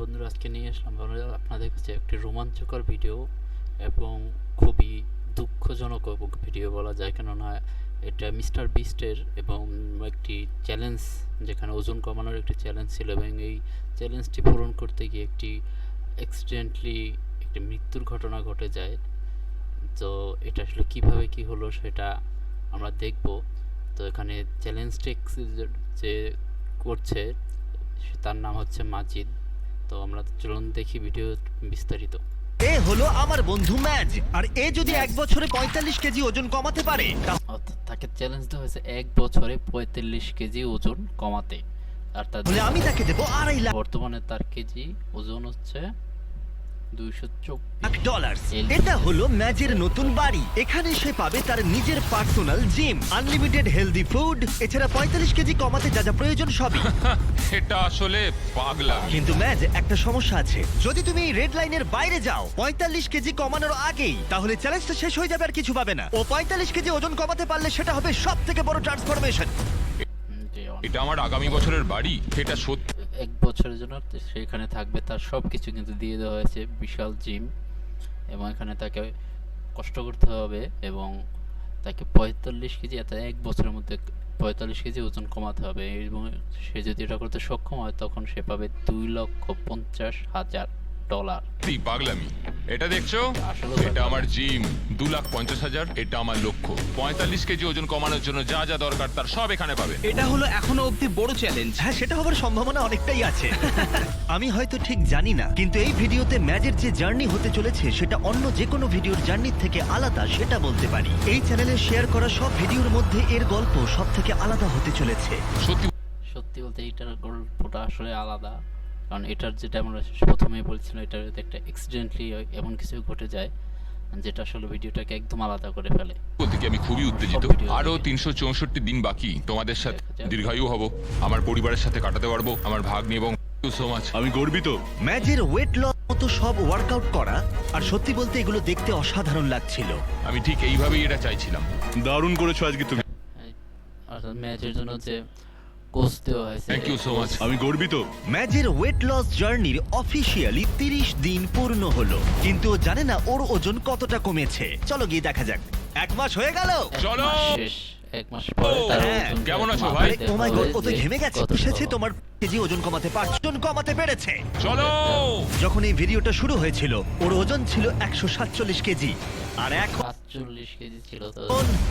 বন্ধুরা, আজকে নিয়ে আসলাম আপনাদের কাছে একটি রোমাঞ্চকর ভিডিও এবং খুবই দুঃখজনক ভিডিও বলা যায়। কেননা এটা মিস্টার বিস্টের এবং একটি চ্যালেঞ্জ, যেখানে ওজন কমানোর একটি চ্যালেঞ্জ ছিল এবং এই চ্যালেঞ্জটি পূরণ করতে গিয়ে একটি অ্যাক্সিডেন্টলি একটি মৃত্যুর ঘটনা ঘটে যায়। তো এটা আসলে কীভাবে কি হলো সেটা আমরা দেখব। তো এখানে চ্যালেঞ্জটি যে করছে, তার নাম হচ্ছে মাজিদ। তো আমরা চলুন দেখি ভিডিও বিস্তারিত। এ হলো আমার বন্ধু ম্যাজ আর এ যদি এক বছরে পঁয়তাল্লিশ কেজি ওজন কমাতে পারে অর্থাৎ তাকে চ্যালেঞ্জ দেওয়া হয়েছে এক বছরে পঁয়তাল্লিশ কেজি ওজন কমাতে। আর তাহলে আমি তাকে দেবো আড়াই লাখ। বর্তমানে তার কেজি ওজন হচ্ছে দুইশো চব্বিশ ডলার এটা হলো ম্যাজের নতুন বাড়ি। এখানে সে পাবে তার নিজের personal gym unlimited healthy food এছাড়া পঁয়তাল্লিশ কেজি কমাতে যা যা প্রয়োজন সবই। এটা আসলে পাগলা কিন্তু ম্যাজ একটা সমস্যা আছে। যদি তুমি এই রেড লাইনের বাইরে যাও পঁয়তাল্লিশ কেজি কমানোর আগেই তাহলে চ্যালেঞ্জটা শেষ হয়ে যাবে আর কিছু পাবে না। ও পঁয়তাল্লিশ কেজি ওজন কমাতে পারলে সেটা হবে সব থেকে বড় ট্রান্সফরমেশন এটা আমার আগামী বছরের বাড়ি এটা সত্যি। এক বছরের জন্য সেখানে থাকবে, তার সব কিছু কিন্তু দিয়ে দেওয়া হয়েছে বিশাল জিম এবং এখানে তাকে কষ্ট করতে হবে এবং তাকে পঁয়তাল্লিশ কেজি, এত এক বছরের মধ্যে পঁয়তাল্লিশ কেজি ওজন কমাতে হবে এবং সে যদি এটা করতে সক্ষম হয়, তখন সে পাবে দুই লক্ষ পঞ্চাশ হাজার ডলার পাগলামি। এটা দেখছ? আসলে এটা আমার জিম দু লাখ পঞ্চাশ হাজার এটা আমার লক্ষ্য। পঁয়তাল্লিশ কেজি ওজন কমানোর জন্য যা যা দরকার তার সব এখানে পাবে। এটা হলো এখনও অব্দি বড় চ্যালেঞ্জ হ্যাঁ সেটা হবার সম্ভাবনা অনেকটাই আছে। আমি হয়তো ঠিক জানি না কিন্তু এই ভিডিওতে ম্যাজের যে জার্নি হতে চলেছে সেটা অন্য যে কোনো ভিডিওর জার্নির থেকে আলাদা সেটা বলতে পারি। এই চ্যানেলে শেয়ার করা সব ভিডিওর মধ্যে এর গল্প সব থেকে আলাদা হতে চলেছে। সত্যি সত্যি বলতে এইটার গল্পটা আসলে আলাদা। কারণ এটার যেটা আমরা প্রথমেই বলছিলাম এটার যদি একটা অ্যাক্সিডেন্টলি এমন কিছু ঘটে যায় যেটা আসলে ভিডিওটাকে একদম আলাদা করে ফেলে। বলতে কি আমি খুবই উত্তেজিত। আরও। তিনশো চৌষট্টি দিন বাকি। তোমাদের সাথে দীর্ঘায়ু হব। আমার পরিবারের সাথে কাটাতে পারব। আমার ভাগ্নি এবং সো মাচ আমি গর্বিত। ম্যাজের ওয়েট লস মতো সব ওয়ার্কআউট করা আর সত্যি বলতে এগুলো দেখতে অসাধারণ লাগছিল। আমি ঠিক এইভাবেই এটা চাইছিলাম। দারুণ করেছ আজকে তুমি। ম্যাচের জন্য যে দেওয়া হয়েছে। থ্যাংক ইউ সো মাচ আমি গর্বিত। ম্যাজের ওয়েট লস জার্নির অফিসিয়ালি তিরিশ দিন পূর্ণ হলো। কিন্তু ও জানে না ওর ওজন কতটা কমেছে। চলো গিয়ে দেখা যাক। এক মাস হয়ে গেল। চলো। শেষ। এক মাস পরে তার হ্যাঁ, ওজনটা কেমন আছো ভাই? ও মাই গড ও তো ঘেমে গেছে। কতটা তোমার কেজি ওজন কমাতে পারছ কমাতে পেরেছে। চলো! যখন এই ভিডিওটা শুরু হয়েছিল ওর ওজন ছিল একশো সাতচল্লিশ কেজি। আর এখন পাঁচচল্লিশ কেজি ছিল তো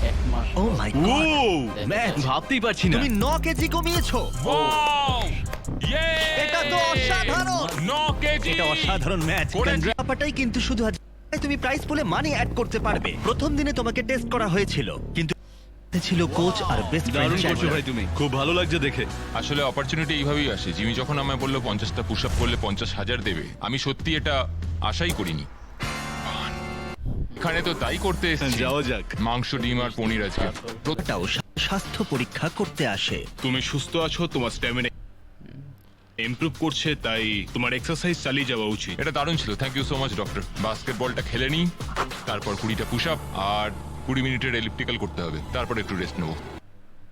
এক মাস ও পর। মাই ও গড ম্যান ভাবতেই পারছি না। তুমি ন কেজি কমিয়েছো! Yay! এটা তো অসাধারণ! ন কেজি! এটা অসাধারণ ম্যাচ। করেছি। ব্যাপারটাই কিন্তু শুধু আজ তুমি প্রাইস পুলে মানি অ্যাড করতে পারবে। প্রথম দিনে তোমাকে টেস্ট করা হয়েছিল। কিন্তু এতে ছিল কোচ আর বেস্ট দারুণ করছ ফ্রেন্ড ভাই তুমি। খুব ভালো লাগছে দেখে। আসলে অপরচুনিটি এইভাবেই আসে। জিমি যখন আমায় বলল পঞ্চাশটা পুশ আপ করলে পঞ্চাশ হাজার দেবে। আমি সত্যি এটা আশাই করিনি। এখানে তো তাই করতে এসেছি। যাওয়া যাক। মাংস ডিম আর পনির আজকে। প্রত্যেক স্বাস্থ্য পরীক্ষা করতে আসে। তুমি সুস্থ আছো তোমার স্ট্যামিনা ইমপ্রুভ করছে তাই তোমার এক্সারসাইজ চালিয়ে যাওয়া উচিত। এটা দারুণ ছিল। Thank you so much doctor বাস্কেটবলটা খেলে নিই তারপর কুড়িটা পুশ আপ আর কুড়ি মিনিটের এলিপ্টিক্যাল করতে হবে তারপর একটু রেস্ট নেব।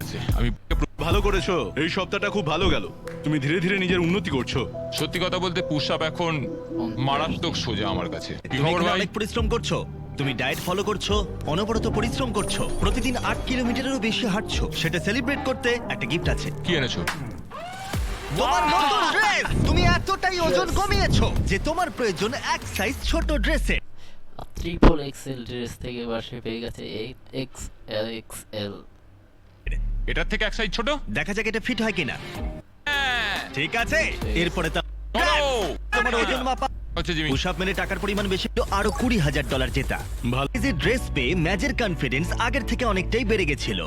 আচ্ছা, আমি ভালো করেছ। এই সপ্তাহটা খুব ভালো গেল। তুমি ধীরে ধীরে নিজের উন্নতি করছ। সত্যি কথা বলতে পুশ আপ এখন মারাত্মক সোজা আমার কাছে। কি তুমি খবর এখানে ভাই অনেক পরিশ্রম করছ? তুমি ডায়েট ফলো করছ? অনবরত পরিশ্রম করছ? প্রতিদিন আট কিলোমিটারেরও বেশি হাঁটছো? সেটা সেলিব্রেট করতে একটা গিফট আছে। কি এনেছো? তোমার নতুন ড্রেস তুমি এতটাই ওজন কমিয়েছো যে তোমার প্রয়োজন এক সাইজ ছোট ড্রেসে ট্রিপল এক্সেল ড্রেস থেকে এবার সে পেয়ে গেছে এক্স এল এক্স এল এটার থেকে এক সাইজ ছোট? দেখা যাক এটা ফিট হয় কিনা। ঠিক আছে। এরপরে তা! তোমার ওজন মাপা হচ্ছে জিমি। মেনে টাকার পরিমাণ বেশি হলো আরও কুড়ি হাজার ডলার জেতা। ভালো। যে ড্রেস পেয়ে ম্যাচের কনফিডেন্স আগের থেকে অনেকটাই বেড়ে গেছিল।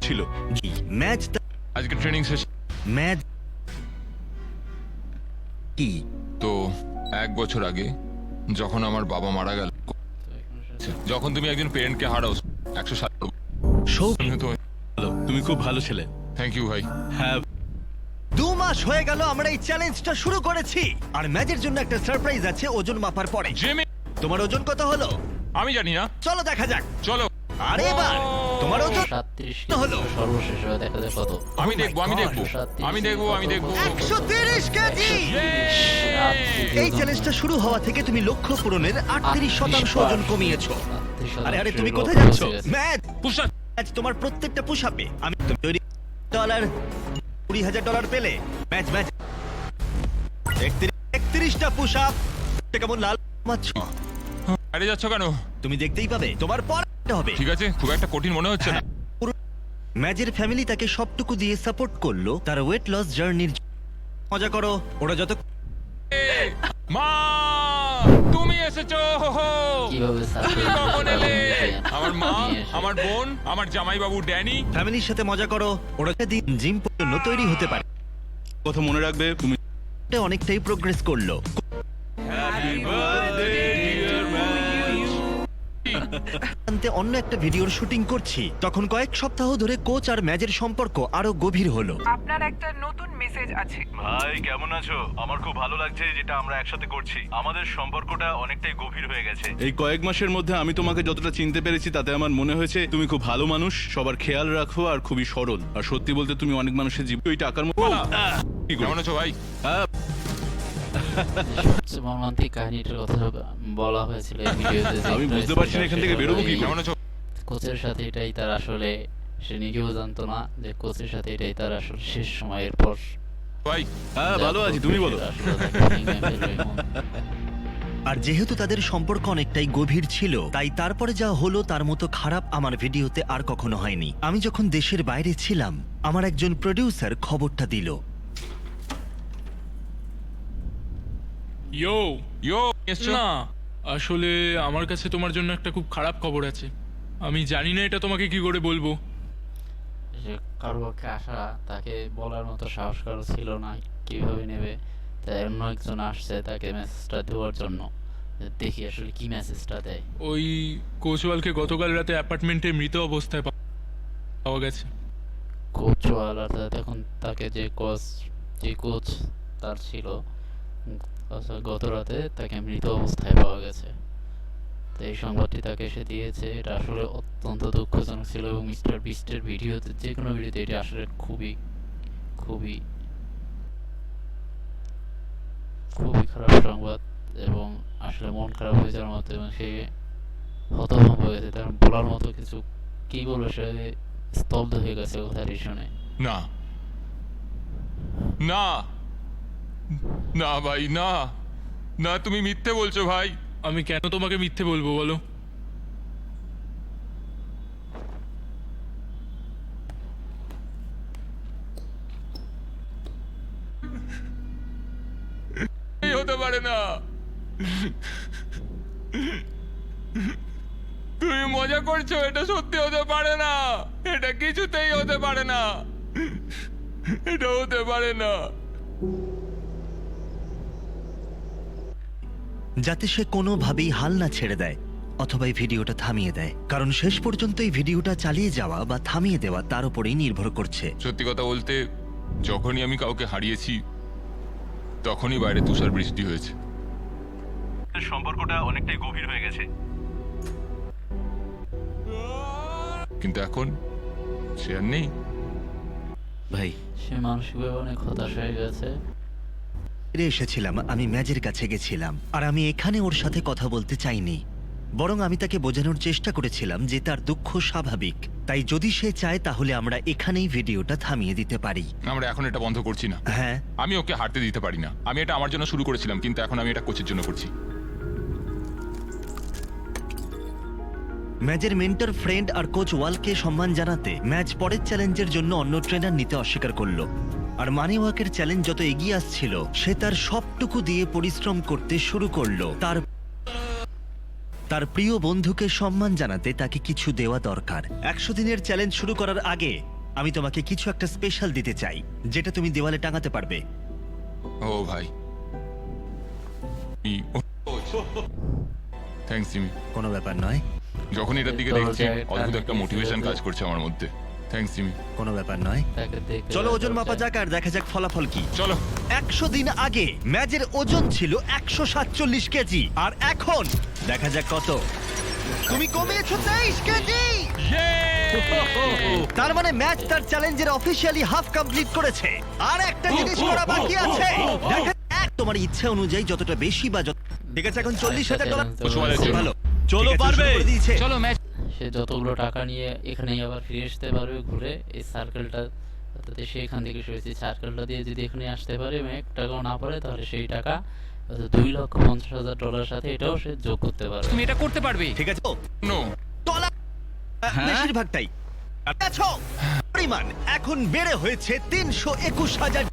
ছিল। জি ম্যাচ আজকে ট্রেনিং শেষ। ম্যাচ কি? তো এক বছর আগে যখন আমার বাবা মারা গেল যখন তুমি একজন পেরেন্টকে হারাও একশো সাত সৌ তুমি খুব ভালো ছেলে। থ্যাংক ইউ ভাই। হ্যাঁ। দু মাস হয়ে গেল আমরা এই চ্যালেঞ্জটা শুরু করেছি। আর ম্যাচের জন্য একটা সারপ্রাইজ আছে ওজন মাপার পরে। জিমি তোমার ওজন কত হলো? আমি জানি না। চলো দেখা যাক। চলো। আর এবার তোমার ওজন সাতত্রিশ হলো। সর্বশেষ হয়ে দেখা যায় কত আমি দেখব আমি দেখব আমি দেখব আমি দেখব। একশো তিরিশ কেজি! এই চ্যালেঞ্জটা শুরু হওয়া থেকে তুমি লক্ষ্য পূরণের আটত্রিশ শতাংশ ওজন কমিয়েছো। আরে আরে তুমি কোথায় যাচ্ছ? ম্যাচ! পুশ ম্যাচ তোমার প্রত্যেকটা আমি তৈরি ডলার কুড়ি হাজার ডলার পেলে। Match match! একত্রিশটা পুশ আপ কেমন লাল মাছ। আরে যাচ্ছ কেন? তুমি দেখতেই পাবে। তোমার পর হবে। ঠিক আছে খুব একটা কঠিন মনে হচ্ছে না। ম্যাজের ফ্যামিলি তাকে সবটুকু দিয়ে সাপোর্ট করল তার ওয়েট লস জার্নির মজা করো ওরা যত মা তুমি এসেছ কীভাবে তুমি কখন এলে? আমার মা আমার বোন আমার জামাই বাবু ড্যানি। ফ্যামিলির সাথে মজা করো ওরা দিন জিম জন্য তৈরি হতে পারে। কথা মনে রাখবে তুমি অনেকটাই প্রোগ্রেস করল। আনতে অন্য একটা ভিডিওর শুটিং করছি। তখন কয়েক সপ্তাহ ধরে কোচ আর ম্যাচের সম্পর্ক আরও গভীর হলো। আপনার একটা নতুন মেসেজ আছে। ভাই কেমন আছো? আমার খুব ভালো লাগছে যেটা আমরা একসাথে করছি। আমাদের সম্পর্কটা অনেকটাই গভীর হয়ে গেছে। এই কয়েক মাসের মধ্যে আমি তোমাকে যতটা চিনতে পেরেছি তাতে আমার মনে হয়েছে তুমি খুব ভালো মানুষ সবার খেয়াল রাখো আর খুবই সরল। আর সত্যি বলতে তুমি অনেক মানুষের জীবন ওই টাকার করে? কেমন আছো ভাই? সবচেয়ে মর্মান্তিক কাহিনীটার কথা বলা হয়েছিল এই ভিডিওতে আমি বুঝতে পারছি না এখান থেকে বেরোবো কি কেমন আছো? কোচের সাথে এটাই তার আসলে সে নিজেও জানতো না যে কোচের সাথে এটাই তার আসলে শেষ সময়ের পর। ভাই হ্যাঁ ভালো আছি তুমি বলো। আর যেহেতু তাদের সম্পর্ক অনেকটাই গভীর ছিল তাই তারপরে যা হলো তার মতো খারাপ আমার ভিডিওতে আর কখনো হয়নি। আমি যখন দেশের বাইরে ছিলাম আমার একজন প্রডিউসার খবরটা দিল। ইয়ো ইয়ো এসছো? না আসলে আমার কাছে তোমার জন্য একটা খুব খারাপ খবর আছে। আমি জানি না এটা তোমাকে কি করে বলব। সে কারও পক্ষে আসা তাকে বলার মতো সাহস কারও ছিল না কীভাবে নেবে? তাই অন্য একজন আসছে তাকে মেসেজটা দেওয়ার জন্য। দেখি আসলে কি মেসেজটা দেয়। ওই কোচওয়ালকে গতকাল রাতে অ্যাপার্টমেন্টে মৃত অবস্থায় পাওয়া গেছে। কোচওয়াল অর্থাৎ এখন তাকে যে কোচ যে কোচ তার ছিল গত রাতে তাকে মৃত অবস্থায় পাওয়া গেছে। তো এই সংবাদটি তাকে এসে দিয়েছে, এটা আসলে অত্যন্ত দুঃখজনক ছিল এবং মিস্টার বিস্টের ভিডিওতে, যে কোনো ভিডিওতে এটা আসলে খুবই খুবই খুবই খারাপ সংবাদ এবং আসলে মন খারাপ হয়ে যাওয়ার মতো এবং সে হতভম্ব হয়ে গেছে। তার বলার মতো কিছু কি বলব সে স্তব্ধ হয়ে গেছে কথাটি শুনে। না। না। না ভাই না। না তুমি মিথ্যে বলছো ভাই। আমি কেন তোমাকে মিথ্যে বলব বলো? হতে পারে না। তুমি মজা করছ এটা সত্যি হতে পারে না। এটা কিছুতেই হতে পারে না। এটা হতে পারে না। যাতে সে কোনোভাবেই হাল না ছেড়ে দেয় অথবা এই ভিডিওটা থামিয়ে দেয়। কারণ শেষ পর্যন্ত এই ভিডিওটা চালিয়ে যাওয়া বা থামিয়ে দেওয়া তার উপরেই নির্ভর করছে। সত্যি কথা বলতে যখনই আমি কাউকে হারিয়েছি তখনই বাইরে তুষার বৃষ্টি হয়েছে। সম্পর্কটা অনেকটাই গভীর হয়ে গেছে। কিন্তু এখন সে আর নেই। ভাই সে মানসিকভাবে অনেক হতাশ হয়ে গেছে। ফিরে এসেছিলাম আমি ম্যাজের কাছে গেছিলাম আর আমি এখানে ওর সাথে কথা বলতে চাইনি। বরং আমি তাকে বোঝানোর চেষ্টা করেছিলাম যে তার দুঃখ স্বাভাবিক। তাই যদি সে চায় তাহলে আমরা এখানেই ভিডিওটা থামিয়ে দিতে পারি। আমরা এখন এটা বন্ধ করছি না। হ্যাঁ। আমি ওকে হারতে দিতে পারি না। আমি এটা আমার জন্য শুরু করেছিলাম কিন্তু এখন আমি এটা কোচের জন্য করছি। ম্যাচের মেন্টর ফ্রেন্ড আর কোচ ওয়ালকে সম্মান জানাতে ম্যাচ পরের চ্যালেঞ্জের জন্য অন্য ট্রেনার নিতে অস্বীকার করল। আর মানি ওয়াকের চ্যালেঞ্জ যত এগিয়ে আসছিল সে তার সবটুকু দিয়ে পরিশ্রম করতে শুরু করল। তার তার প্রিয় বন্ধুকে সম্মান জানাতে তাকে কিছু দেওয়া দরকার। একশো দিনের চ্যালেঞ্জ শুরু করার আগে আমি তোমাকে কিছু একটা স্পেশাল দিতে চাই যেটা তুমি দেওয়ালে টাঙাতে পারবে। ও ভাই। থ্যাংকস জিমি কোনো ব্যাপার নয়। যখন এটার দিকে দেখছি অদ্ভুত একটা মোটিভেশন কাজ করছে আমার মধ্যে। থ্যাংকস জিমি কোনো ব্যাপার নয়। তাকে দেখে চলো ওজন মাপা যাক আর দেখা যাক ফলাফল কি। চলো। একশো দিন আগে ম্যাচের ওজন ছিল একশো সাতচল্লিশ কেজি আর এখন দেখা যাক কত। তুমি কমিয়েছো তেইশ কেজি! তার মানে ম্যাচ তার চ্যালেঞ্জের অফিসিয়ালি হাফ কমপ্লিট করেছে। আর একটা জিনিস করা বাকি আছে। দেখা যাক। তোমার ইচ্ছা অনুযায়ী যতটা বেশি বা যত ঠিক আছে এখন চল্লিশ হাজার ডলার দেওয়া চলে হয়েছে। এসো। ভালো। চলো, ঠিক আছে, পারবে। করে দিয়েছে। চলো ম্যাচ সে যতগুলো টাকা নিয়ে এখানেই আবার ফিরে আসতে পারবে ঘুরে এই সার্কেলটা অর্থাৎ সে এখান থেকে শুয়েছে সার্কেলটা দিয়ে যদি এখানে আসতে পারে এবং এক টাকাও না পারে তাহলে সেই টাকা দুই লক্ষ পঞ্চাশ হাজার ডলার সাথে এটাও সে যোগ করতে পারবে। তুমি এটা করতে পারবে? ঠিক আছে। নো ডলার বেশিরভাগটাই। আছো পরিমাণ এখন বেড়ে হয়েছে তিনশো একুশ হাজার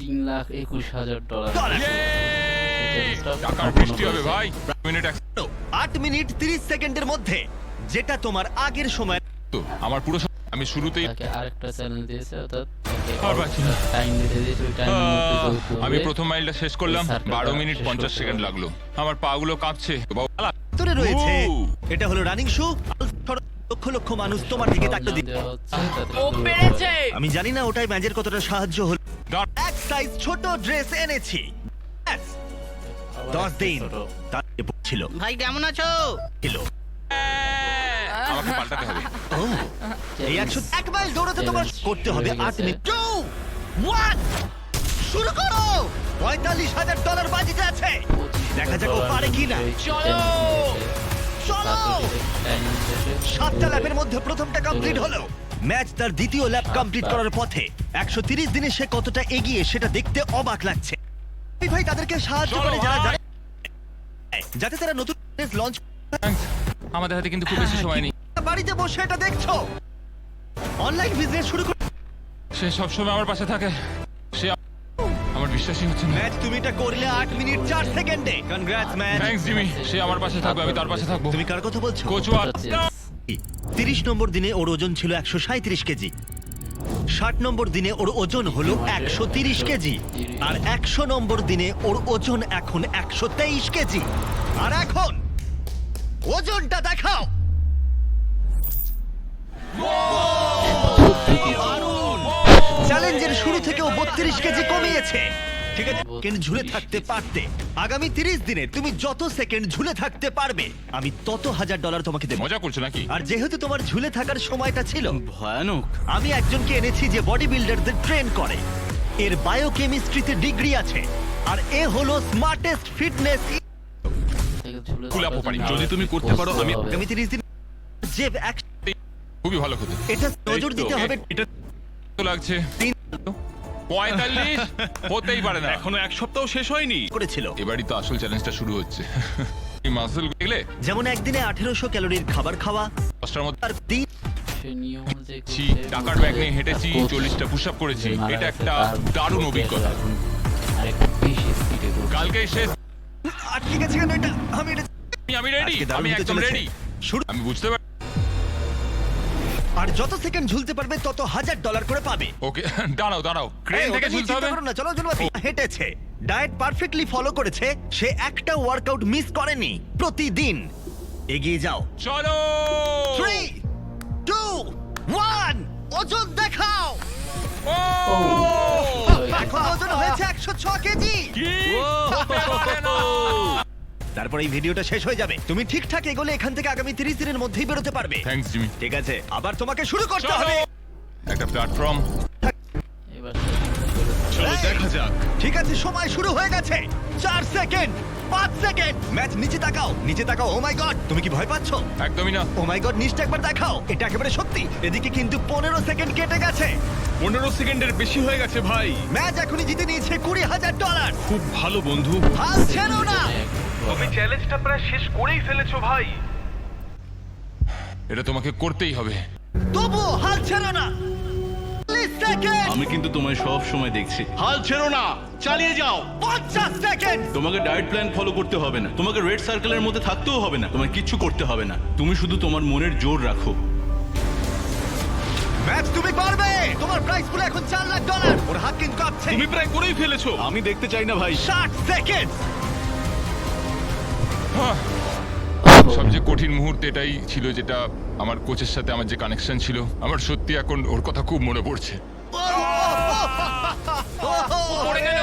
তিন লাখ একুশ হাজার ডলার ডলার টাকার বৃষ্টি হবে ভাই। মিনিট এক আট মিনিট তিরিশ সেকেন্ডের মধ্যে যেটা তোমার আগের সময় তো আমার পুরো আমি শুরুতেই তাকে আরেকটা চ্যালেঞ্জ দিয়েছে অর্থাৎ আর পারছি না। টাইম দিতে দিয়েছে ওই টাইমের আহ, আমি প্রথম মাইলটা শেষ করলাম এই circle-টা বারো মিনিট শেষ পঞ্চাশ করতে সেকেন্ড হবে। লাগল আমার পা গুলো কাঁপছে বাবা, আলা। ভিতরে রয়েছে ও! এটা হলো রানিং শু লক্ষ লক্ষ মানুষ তোমার দিকে পারে। আমি জানি না ওটাই ম্যাজের কতটা সাহায্য হলো দাঁড়। এক সাইজ ছোট ড্রেস এনেছি ব্যাস, দশ দিন। ছিল। ভাই কেমন আছো? ছিল। আমাকে পাল্টাতে হবে। ও, এই একশো এক মাইল দৌড়াতে তোমার করতে হবে আট মিনিট। টু ওয়ান শুরু করো! পঁয়তাল্লিশ হাজার ডলার বাজিতে আছে। দেখা যাক ও পারে কি না চলো! চলো! সাতটা ল্যাপের মধ্যে প্রথমটা কমপ্লিট হলো। ম্যাচ তার দ্বিতীয় ল্যাপ কমপ্লিট করার পথে। একশো তিরিশ দিনে সে কতটা এগিয়ে সেটা দেখতে অবাক লাগছে। ভাই তাদেরকে সাহায্য করে যারা যাতে তারা নতুন লঞ্চ আমাদের হাতে কিন্তু খুব বেশি সময় নেই। বাড়িতে বসে এটা দেখছ? অনলাইন বিজনেস শুরু করে সে সবসময় আমার পাশে থাকে। সে আমার বিশ্বাসই হচ্ছে না। ম্যাচ তুমি এটা করলে আট মিনিট চার সেকেন্ডে। কনগ্রাটস ম্যান থ্যাঙ্কস জিমি সে আমার পাশে থাকবে আমি তার পাশে থাকব। তুমি কার কথা বলছো? কোচওয়াল তিরিশ নম্বর দিনে ওর ওজন ছিল একশো সাঁত্রিশ কেজি। ষাট নম্বর দিনে ওর ওজন হলো একশো তিরিশ কেজি আর একশো নম্বর দিনে ওর ওজন এখন একশো তেইশ কেজি। আর এখন ওজনটা দেখাও। চ্যালেঞ্জের শুরু থেকেও বত্রিশ কেজি কমিয়েছে। ঠিক আছে? কিন্তু ঝুলে থাকতে পারতে। আগামী তিরিশ দিনে তুমি যত সেকেন্ড ঝুলে থাকতে পারবে আমি তত হাজার ডলার তোমাকে দেবো। মজা করছ নাকি? আর যেহেতু তোমার ঝুলে থাকার সময়টা ছিল ভয়ানক। আমি একজনকে এনেছি যে বডি বিল্ডারদের ট্রেন করে। এর বায়োকেমিস্ট্রিতে ডিগ্রি আছে। আর এ হলো স্মার্টেস্ট ফিটনেস পারি। যদি তুমি করতে পারো, আমি- আগামী তিরিশ দিন যে খুবই ভালো কথা এটা নজর দিতে হবে এটা তো লাগছে। পঁয়তাল্লিশ? হতেই পারে না। এখনও এক সপ্তাহ শেষ হয়নি। করেছিল। এবারই তো আসল চ্যালেঞ্জটা শুরু হচ্ছে। এই মাসেল দেখলে যেমন একদিনে আঠেরোশো ক্যালোরির খাবার খাওয়া দশটার মধ্যে আর দিন ছি, টাকার ব্যাগ নিয়ে হেঁটেছি চল্লিশটা পুশ আপ করেছি এটা একটা দারুণ অভিজ্ঞতা। কালকেই শেষ আটকে গেছে কেন এটা? আমি এটা আমি রেডি আজকে দারুণ আমি হতে একদম চলেছে। রেডি শুরু আমি বুঝতে পারি আর যত সেকেন্ড ঝুলতে পারবে তত হাজার ডলার করে পাবে। ওকে দাঁড়াও দাঁড়াও। ক্রেন এই, থেকে ওটা নিয়ে ঝুলতে চিন্তা হবে। করো না, চলো চলো হেঁটেছে। ডায়েট পারফেক্টলি ফলো করেছে সে একটা ওয়ার্কআউট মিস করেনি প্রতিদিন। এগিয়ে যাও। চলো! থ্রি টু ওয়ান ওজন দেখাও। ও! এখন ওজন হয়েছে একশো ছ কেজি। কি? হতে পারে না। তারপর এই ভিডিওটা শেষ হয়ে যাবে। তুমি ঠিকঠাক এগোলে এখান থেকে আগামী তিরিশ দিনের মধ্যেই বেরোতে পারবে। থ্যাঙ্কস জিমি ঠিক আছে আবার তোমাকে শুরু করতে হবে। একটা প্ল্যাটফর্ম। চলো দেখা যাক। ঠিক আছে সময় শুরু হয়ে গেছে। চার সেকেন্ড পাঁচ সেকেন্ড। ম্যাচ নিচে তাকাও নিচে তাকাও। ও মাই গড তুমি কি ভয় পাচ্ছো? একদমই না। ও মাই গড নিচটা একবার দেখাও। এটা একেবারে সত্যি। এদিকে কিন্তু পনেরো সেকেন্ড কেটে গেছে। পনেরো সেকেন্ডের বেশি হয়ে গেছে ভাই। ম্যাচ এখনই জিতে নিয়েছে কুড়ি হাজার ডলার। খুব ভালো বন্ধু। হাল ছেড়ো না। তুমি চ্যালেঞ্জটা প্রায় শেষ করেই ফেলেছো ভাই। এটা তোমাকে করতেই হবে। তবুও হাল ছেড়ো না। 40 সেকেন্ড আমি কিন্তু তোমায় সব সময় দেখছি। হাল ছেড়ো না চালিয়ে যাও। পঞ্চাশ সেকেন্ড তোমাকে ডায়েট প্ল্যান ফলো করতে হবে না। তোমাকে রেড সার্কেলের মধ্যে থাকতেও হবে না। তোমায় কিচ্ছু করতে হবে না। তুমি শুধু তোমার মনের জোর রাখো। ম্যাচ তুমি পারবে তোমার প্রাইস পুরো এখন চার লাখ ডলার ওর হাত কিন্তু কাঁপছে। তুমি প্রায় করেই ফেলেছো। আমি দেখতে চাই না ভাই। ষাট সেকেন্ড সবচেয়ে কঠিন মুহূর্ত এটাই ছিল যেটা আমার কোচের সাথে আমার যে কানেকশন ছিল। আমার সত্যি এখন ওর কথা খুব মনে পড়ছে। পড়ে গেল।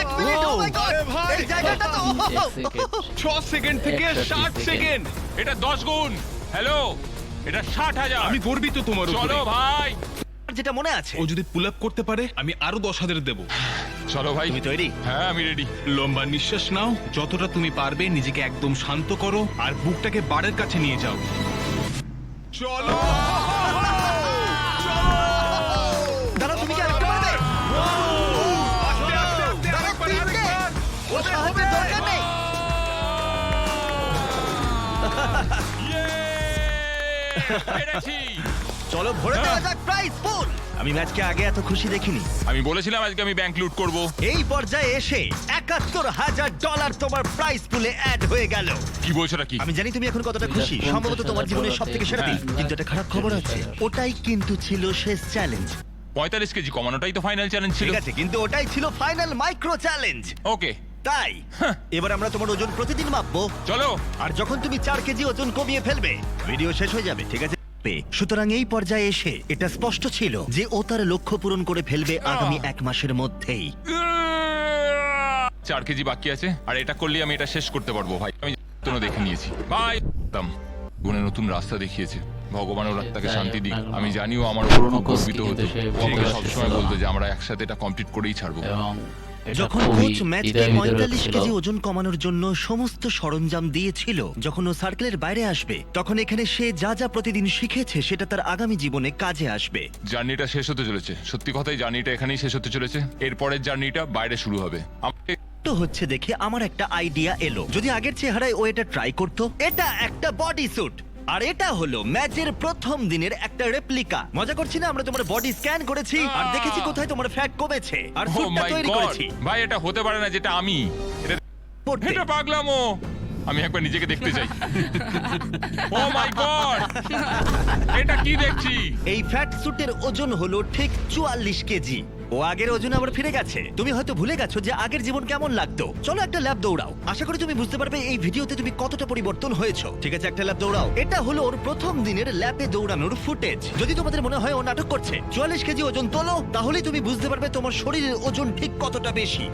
এক মিনিট ও মাই গড আরে ভাই। এই জায়গাটা তো ছ সেকেন্ড থেকে ষাট সেকেন্ড। এটা দশ গুণ। হ্যালো এটা ষাট হাজার। আমি গর্বিত তোমার চলো ভাই। যেটা মনে আছে ও যদি পুল আপ করতে পারে আমি আরও দশ হাজার দেবো। চলো ভাই। তুমি তৈরি? হ্যাঁ আমি রেডি লম্বা নিঃশ্বাস নাও। যতটা তুমি পারবে নিজেকে একদম শান্ত করো আর বুকটাকে বারের কাছে নিয়ে যাও। চলো! দাঁড়াও তুমি কি আরেকটা পারবে দাঁড়াও, তিনটে। ওর সাহায্যের দরকার নেই। পেরেছি। চলো ভরে দেওয়া যাক প্রাইস পুল আমি ম্যাচকে আগে এত খুশি দেখিনি। আমি বলেছিলাম আজকে আমি ব্যাংক লুট করব। এই পর্যায়ে এসে একাত্তর হাজার ডলার তোমার প্রাইস পুলে অ্যাড হয়ে গেল। কি বলছোটা কি? আমি জানি তুমি এখন কতটা খুশি। সম্ভবত তোমার জীবনের সব থেকে সেরা দিন। হ্যাঁ। কিন্তু একটা খারাপ খবর আছে ওটাই কিন্তু ছিল শেষ চ্যালেঞ্জ পঁয়তাল্লিশ কেজি কমানোটাই তো ফাইনাল চ্যালেঞ্জ ছিল। ঠিক আছে কিন্তু ওটাই ছিল ফাইনাল মাইক্রো চ্যালেঞ্জ ওকে। তাই এবার আমরা তোমার ওজন প্রতিদিন মাপবো। চলো। আর যখন তুমি চার কেজি ওজন কমিয়ে ফেলবে ভিডিও শেষ হয়ে যাবে ঠিক আছে? সুতরাং এই পর্যায়ে এসে এটা স্পষ্ট ছিল যে ও তার লক্ষ্য পূরণ করে ফেলবে আগামী এক মাসের মধ্যেই। চার কেজি বাকি আছে আর এটা করলে আমি এটা শেষ করতে পারব ভাই। আমি কোনো দেখে নিয়েছি। ভাই দাম গুনে নতুন রাস্তা দেখিয়েছে। ভগবান ওরা তাকে শান্তি দিক। আমি জানিও আমার গর্বিত হতো। সবসময় বলতো যে আমরা একসাথে এটা কমপ্লিট করেই ছাড়বো। যখন কোচ ম্যাচকে পঁয়তাল্লিশ কেজি ওজন কমানোর জন্য সমস্ত সরঞ্জাম দিয়েছিল যখন ও সার্কেলের বাইরে আসবে তখন এখানে সে যা যা প্রতিদিন শিখেছে সেটা তার আগামী জীবনে কাজে আসবে। জার্নিটা শেষ হতে চলেছে। সত্যি কথাই জার্নিটা এখানেই শেষ হতে চলেছে। এরপরের জার্নিটা বাইরে শুরু হবে। আমাকে তো হচ্ছে দেখে আমার একটা আইডিয়া এলো। যদি আগের চেহারায় ও এটা ট্রাই করতো এটা একটা বডি স্যুট আর এটা হলো ম্যাচের প্রথম দিনের একটা রেপ্লিকা মজা করছি না? আমরা তোমার বডি স্ক্যান করেছি আর দেখেছি কোথায় তোমার ফ্যাট কমেছে। আর স্যুটটা মাই তৈরি করেছি। ভাই এটা হতে পারে না যেটা আমি। এটা পড়তে। এটা পাগলামো। আমি একবার নিজেকে দেখতে চাই। ও মাই গড এটা কি দেখছি? এই ফ্যাট স্যুটের ওজন হলো ঠিক চুয়াল্লিশ কেজি। ও আগের ওজন আবার ফিরে গেছে। তুমি হয়তো ভুলে গেছো যে আগের জীবন কেমন লাগতো। চলো একটা ল্যাব দৌড়াও। আশা করি তুমি বুঝতে পারবে এই ভিডিওতে তুমি কতটা পরিবর্তন হয়েছো। ঠিক আছে একটা ল্যাব দৌড়াও। এটা হলো ওর প্রথম দিনের ল্যাবে দৌড়ানোর ফুটেজ যদি তোমাদের মনে হয় ও নাটক করছে চুয়াল্লিশ কেজি ওজন তোলো তাহলেই তুমি বুঝতে পারবে তোমার শরীরের ওজন ঠিক কতটা বেশি।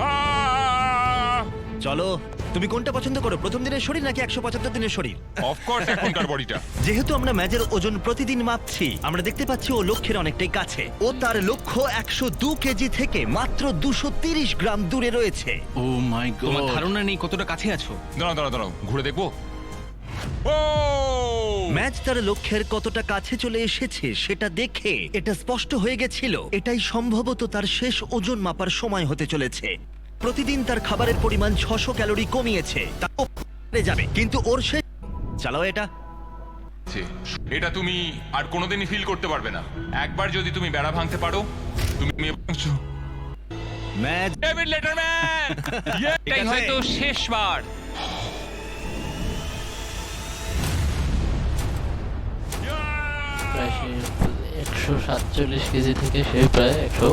চলো তুমি কোনটা পছন্দ করো প্রথম দিনের শরীর নাকি একশো পঁচাত্তর দিনের শরীর? অফকোর্স এখনকার বডিটা। যেহেতু আমরা ম্যাচের ওজন প্রতিদিন মাপছি আমরা দেখতে পাচ্ছি ও লক্ষ্যের অনেকটাই কাছে। ও তার লক্ষ্য একশো দু কেজি থেকে মাত্র দুশো তিরিশ গ্রাম দূরে রয়েছে। ও মাই তোমার. ধারণা নেই কতটা কাছে আছো? দাঁড়াও দাঁড়াও দাঁড়াও ঘুরে দেখব। ও! ম্যাচ তার লক্ষ্যের কতটা কাছে চলে এসেছে সেটা দেখে এটা স্পষ্ট হয়ে গেছিল। এটাই সম্ভবত তার শেষ ওজন মাপার সময় হতে চলেছে। প্রতিদিন তার খাবারের পরিমাণ ছশো ক্যালোরি কমিয়েছে। যাবে। কিন্তু ওর শেষ চালাও এটা। এটা তুমি আর কোনোদিনই ফিল করতে পারবে না। একবার যদি তুমি বেড়া ভাঙতে পারো তুমি ভাঙছো। ম্যাচ ডেভিড লেটারম্যান এটাই হয়তো শেষবার। প্রায় সে একশো সাতচল্লিশ কেজি থেকে সে প্রায় একশো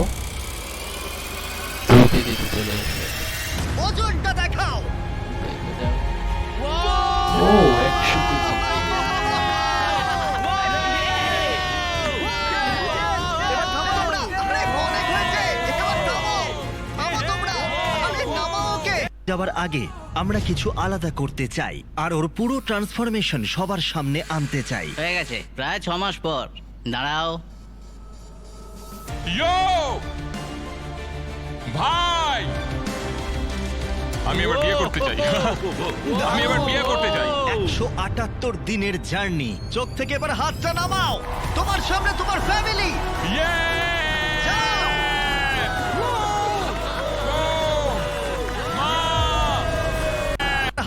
যাবার আগে আমরা কিছু আলাদা করতে চাই আর ওর পুরো ট্রান্সফরমেশন সবার সামনে আনতে চাই। হয়ে গেছে প্রায় ছ মাস পর। দাঁড়াও। ইয়ো ভাই আমি এবার বিয়ে করতে চাই। আমি এবার বিয়ে করতে চাই। একশো আটাত্তর দিনের জার্নি। চোখ থেকে এবার হাতটা নামাও। তোমার সামনে তোমার ফ্যামিলি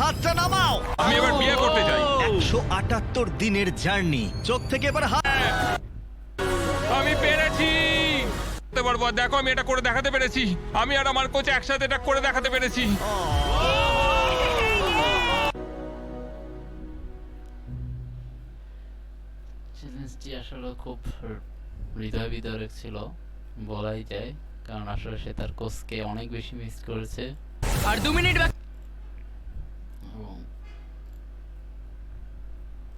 হাতটা নামাও। আমি এবার বিয়ে করতে চাই। একশো আটাত্তর দিনের জার্নি। চোখ থেকে এবার হাত করতে পারব। আর দেখো আমি এটা করে দেখাতে পেরেছি। আমি আর আমার কোচ একসাথে এটা করে দেখাতে পেরেছি। চ্যালেঞ্জটি আসলে খুব হৃদয় বিদারক ছিল বলাই যায়। কারণ আসলে সে তার কোচকে অনেক বেশি মিস করেছে। আর দু মিনিট বাকি।